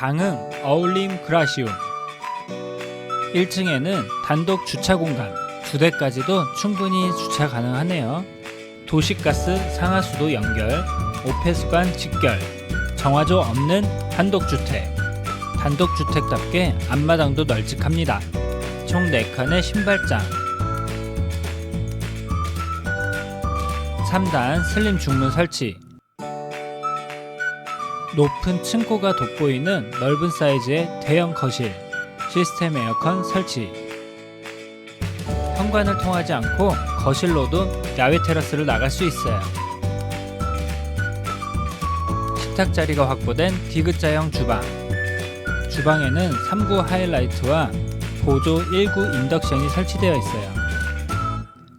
장흥 어울림 그라시움 1층에는 단독 주차 공간 두 대까지도 충분히 주차 가능하네요. 도시가스 상하수도 연결, 오폐수관 직결, 정화조 없는 단독주택. 단독주택답게 앞마당도 널찍합니다. 총 4칸의 신발장. 3단 슬림 중문 설치. 높은 층고가 돋보이는 넓은 사이즈의 대형 거실. 시스템 에어컨 설치. 현관을 통하지 않고 거실로도 야외 테라스를 나갈 수 있어요. 식탁 자리가 확보된 디귿자형 주방. 주방에는 3구 하이라이트와 보조 1구 인덕션이 설치되어 있어요.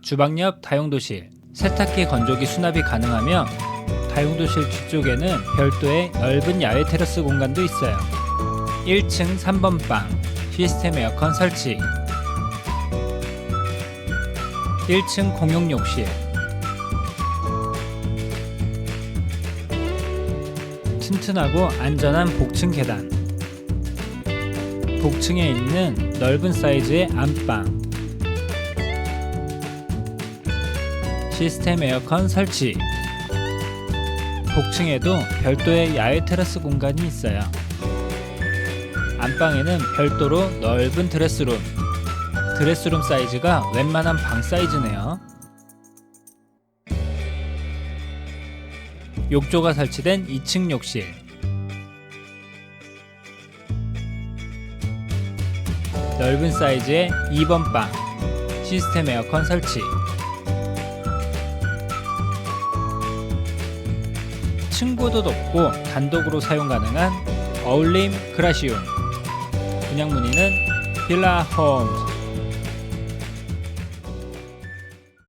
주방 옆 다용도실, 세탁기 건조기 수납이 가능하며 다용도실 뒤쪽에는 별도의 넓은 야외 테라스 공간도 있어요. 1층 3번 방, 시스템 에어컨 설치. 1층 공용 욕실. 튼튼하고 안전한 복층 계단. 복층에 있는 넓은 사이즈의 안방. 시스템 에어컨 설치. 복층에도 별도의 야외 테라스 공간이 있어요. 안방에는 별도로 넓은 드레스룸. 드레스룸 사이즈가 웬만한 방 사이즈네요. 욕조가 설치된 2층 욕실. 넓은 사이즈의 2번 방. 시스템 에어컨 설치. 층고도 높고 단독으로 사용 가능한 어울림 그라시움. 분양 문의는 빌라 홈즈